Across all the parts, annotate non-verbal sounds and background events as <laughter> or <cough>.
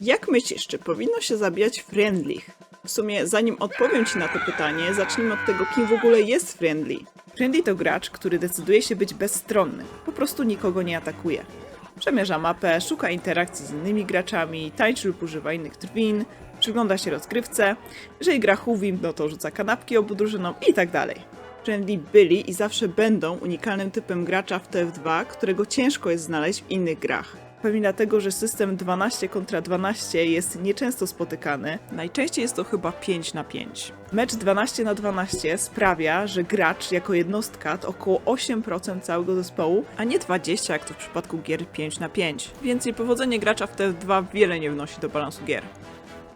Jak myślisz, czy powinno się zabijać friendlich? W sumie, zanim odpowiem Ci na to pytanie, zacznijmy od tego, kim w ogóle jest friendly. Friendly to gracz, który decyduje się być bezstronny, po prostu nikogo nie atakuje. Przemierza mapę, szuka interakcji z innymi graczami, tańczy lub używa innych drwin, przygląda się rozgrywce, jeżeli gra Huvim, no to rzuca kanapki obu drużynom i tak dalej. Friendly byli i zawsze będą unikalnym typem gracza w TF2, którego ciężko jest znaleźć w innych grach. Pewnie dlatego, że system 12 kontra 12 jest nieczęsto spotykany. Najczęściej jest to chyba 5 na 5. Mecz 12 na 12 sprawia, że gracz jako jednostka to około 8% całego zespołu, a nie 20 jak to w przypadku gier 5 na 5. Więc niepowodzenie gracza w TF2 wiele nie wnosi do balansu gier.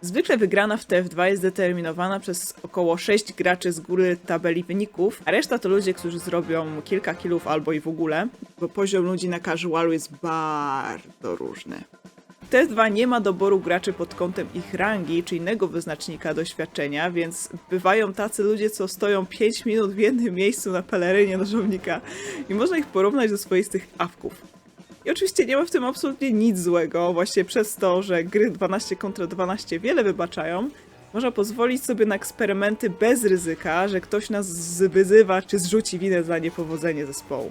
Zwykle wygrana w TF2 jest determinowana przez około 6 graczy z góry tabeli wyników, a reszta to ludzie, którzy zrobią kilka killów albo i w ogóle, bo poziom ludzi na casualu jest bardzo różny. W TF2 nie ma doboru graczy pod kątem ich rangi czy innego wyznacznika doświadczenia, więc bywają tacy ludzie, co stoją 5 minut w jednym miejscu na pelerynie nożownika i można ich porównać do swoistych awków. I oczywiście nie ma w tym absolutnie nic złego, właśnie przez to, że gry 12 kontra 12 wiele wybaczają, można pozwolić sobie na eksperymenty bez ryzyka, że ktoś nas wyzywa czy zrzuci winę za niepowodzenie zespołu.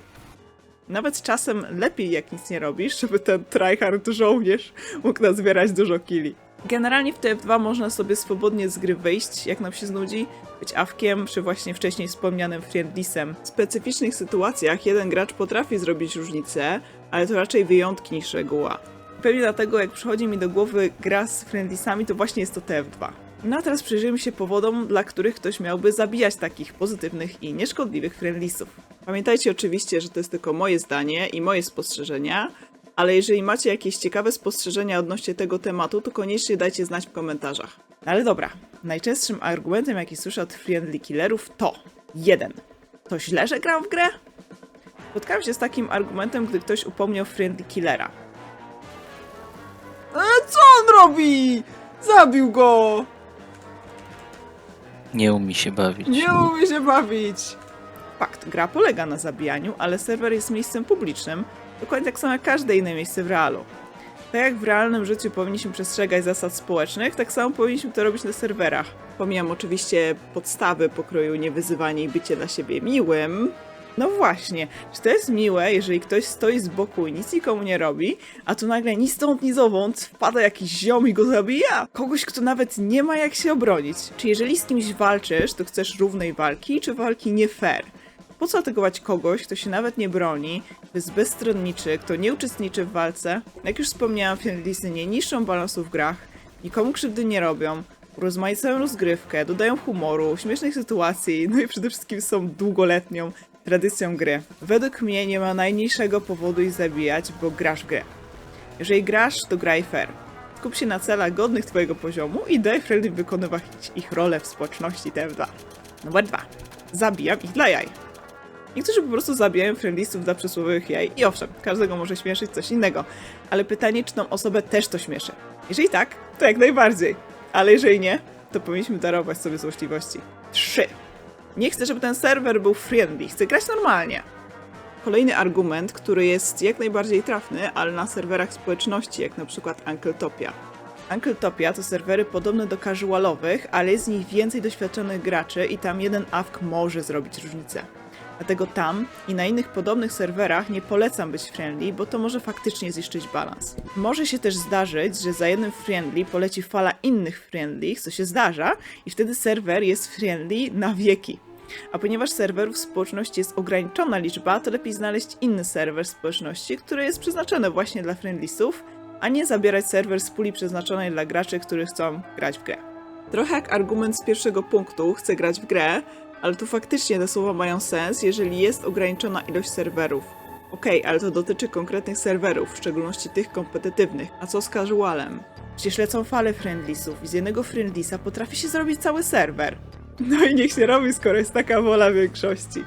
Nawet czasem lepiej jak nic nie robisz, żeby ten tryhard żołnierz mógł nazbierać dużo killi. Generalnie w TF2 można sobie swobodnie z gry wyjść, jak nam się znudzi, być awkiem, czy właśnie wcześniej wspomnianym friendlisem. W specyficznych sytuacjach jeden gracz potrafi zrobić różnicę, ale to raczej wyjątki niż reguła. Pewnie dlatego, jak przychodzi mi do głowy gra z friendlisami, to właśnie jest to TF2. No a teraz przyjrzyjmy się powodom, dla których ktoś miałby zabijać takich pozytywnych i nieszkodliwych friendlisów. Pamiętajcie oczywiście, że to jest tylko moje zdanie i moje spostrzeżenia, ale jeżeli macie jakieś ciekawe spostrzeżenia odnośnie tego tematu, to koniecznie dajcie znać w komentarzach. No Ale dobra, najczęstszym argumentem, jaki słyszę od friendly killerów to 1. To źle, że gram w grę? Spotkałem się z takim argumentem, gdy ktoś upomniał friendly killera. E, co on robi? Zabił go! Nie umie się bawić. Nie umie się bawić! Fakt, gra polega na zabijaniu, ale serwer jest miejscem publicznym, dokładnie tak samo jak każde inne miejsce w realu. Tak jak w realnym życiu powinniśmy przestrzegać zasad społecznych, tak samo powinniśmy to robić na serwerach. Pomijam oczywiście podstawy pokroju niewyzywanie i bycie dla siebie miłym. No właśnie, czy to jest miłe, jeżeli ktoś stoi z boku i nic nikomu nie robi, a tu nagle ni stąd, ni zowąd wpada jakiś ziom i go zabija? Kogoś, kto nawet nie ma jak się obronić. Czy jeżeli z kimś walczysz, to chcesz równej walki, czy walki nie fair? Po co atakować kogoś, kto się nawet nie broni, kto jest bezstronniczy, kto nie uczestniczy w walce? Jak już wspomniałam, finalisty nie niszczą balansu w grach, nikomu krzywdy nie robią, urozmaicają rozgrywkę, dodają humoru, śmiesznych sytuacji, no i przede wszystkim są długoletnią tradycją gry. Według mnie nie ma najmniejszego powodu ich zabijać, bo grasz w grę. Jeżeli grasz, to graj fair. Skup się na celach godnych twojego poziomu i daj friendly wykonywać ich rolę w społeczności TF2. Numer 2. Zabijam ich dla jaj. Niektórzy po prostu zabijają friendlistów dla przysłowiowych jaj i owszem, każdego może śmieszyć coś innego, ale pytanie, czy tą osobę też to śmieszy. Jeżeli tak, to jak najbardziej, ale jeżeli nie, to powinniśmy darować sobie złośliwości. 3. Nie chcę, żeby ten serwer był friendly, chcę grać normalnie. Kolejny argument, który jest jak najbardziej trafny, ale na serwerach społeczności, jak na przykład Ankletopia. Ankletopia to serwery podobne do casualowych, ale jest w nich więcej doświadczonych graczy i tam jeden AFK może zrobić różnicę. Dlatego tam i na innych podobnych serwerach nie polecam być friendly, bo to może faktycznie zniszczyć balans. Może się też zdarzyć, że za jednym friendly poleci fala innych friendly, co się zdarza, i wtedy serwer jest friendly na wieki. A ponieważ serwerów społeczności jest ograniczona liczba, to lepiej znaleźć inny serwer społeczności, który jest przeznaczony właśnie dla friendlisów, a nie zabierać serwer z puli przeznaczonej dla graczy, którzy chcą grać w grę. Trochę jak argument z pierwszego punktu, chcę grać w grę, ale tu faktycznie te słowa mają sens, jeżeli jest ograniczona ilość serwerów. Okej, ale to dotyczy konkretnych serwerów, w szczególności tych kompetytywnych. A co z casualem? Przecież lecą fale friendlisów i z jednego friendlisa potrafi się zrobić cały serwer. No i niech się robi, skoro jest taka wola większości.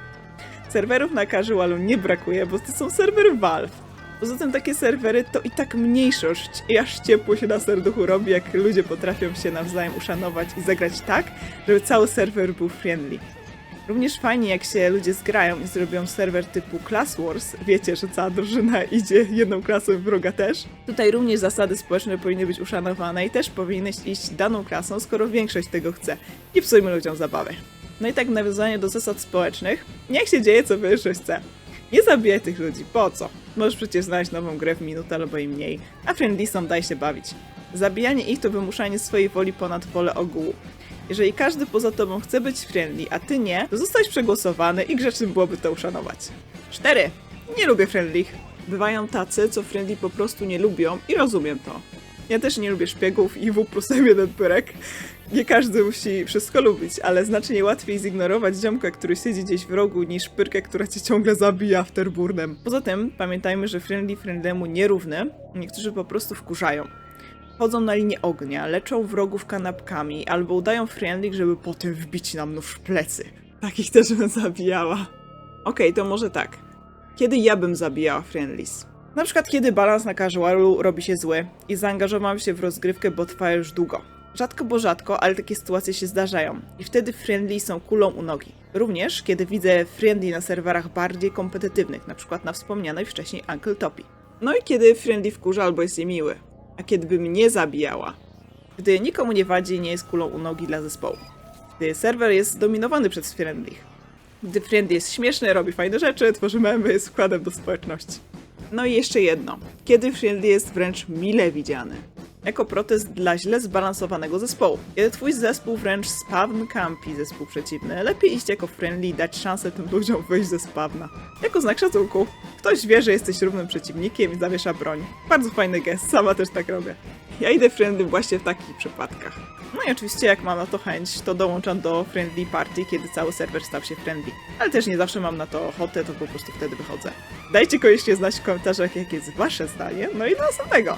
Serwerów na casualu nie brakuje, bo to są serwery Valve. Poza tym takie serwery to i tak mniejszość i aż ciepło się na serduchu robi, jak ludzie potrafią się nawzajem uszanować i zagrać tak, żeby cały serwer był friendly. Również fajnie, jak się ludzie zgrają i zrobią serwer typu Class Wars. Wiecie, że cała drużyna <laughs> idzie jedną klasą wroga też. Tutaj również zasady społeczne powinny być uszanowane i też powinieneś iść daną klasą, skoro większość tego chce. Nie psujmy ludziom zabawy. No i tak nawiązanie do zasad społecznych. Niech się dzieje, co większość chce. Nie zabijaj tych ludzi, po co? Możesz przecież znaleźć nową grę w minutę albo i mniej, a friendlisom daj się bawić. Zabijanie ich to wymuszanie swojej woli ponad wolę ogółu. Jeżeli każdy poza tobą chce być friendly, a ty nie, to zostać przegłosowany i grzecznym byłoby to uszanować. 4. Nie lubię friendlich. Bywają tacy, co friendly po prostu nie lubią i rozumiem to. Ja też nie lubię szpiegów i W plus M1 pyrek. Nie każdy musi wszystko lubić, ale znacznie łatwiej zignorować ziomka, który siedzi gdzieś w rogu, niż pyrkę, która cię ciągle zabija afterburnem. Poza tym pamiętajmy, że friendly friendlemu nierówny, niektórzy po prostu wkurzają. Chodzą na linię ognia, leczą wrogów kanapkami, albo udają friendly, żeby potem wbić nam nóż w plecy. Takich też bym zabijała. Okej, to może tak. Kiedy ja bym zabijała friendlies? Na przykład kiedy balans na casualu robi się zły i zaangażowałam się w rozgrywkę, bo trwa już długo. Rzadko bo rzadko, ale takie sytuacje się zdarzają i wtedy friendly są kulą u nogi. Również kiedy widzę friendly na serwerach bardziej kompetytywnych, na przykład na wspomnianej wcześniej Uncle Topi. No i kiedy friendly wkurza albo jest niemiły. A kiedy by mnie zabijała. Gdy nikomu nie wadzi nie jest kulą u nogi dla zespołu. Gdy serwer jest zdominowany przez friendlich. Gdy friendly jest śmieszny, robi fajne rzeczy, tworzy memy, jest wkładem do społeczności. No i jeszcze jedno. Kiedy friendly jest wręcz mile widziany. Jako protest dla źle zbalansowanego zespołu. Kiedy twój zespół wręcz spawn campi zespół przeciwny, lepiej iść jako friendly i dać szansę tym ludziom wyjść ze spawna. Jako znak szacunku. Ktoś wie, że jesteś równym przeciwnikiem i zawiesza broń. Bardzo fajny gest, sama też tak robię. Ja idę friendly właśnie w takich przypadkach. No i oczywiście jak mam na to chęć, to dołączam do friendly party, kiedy cały serwer stał się friendly. Ale też nie zawsze mam na to ochotę, to po prostu wtedy wychodzę. Dajcie koniecznie znać w komentarzach, jakie jest wasze zdanie. No i do następnego!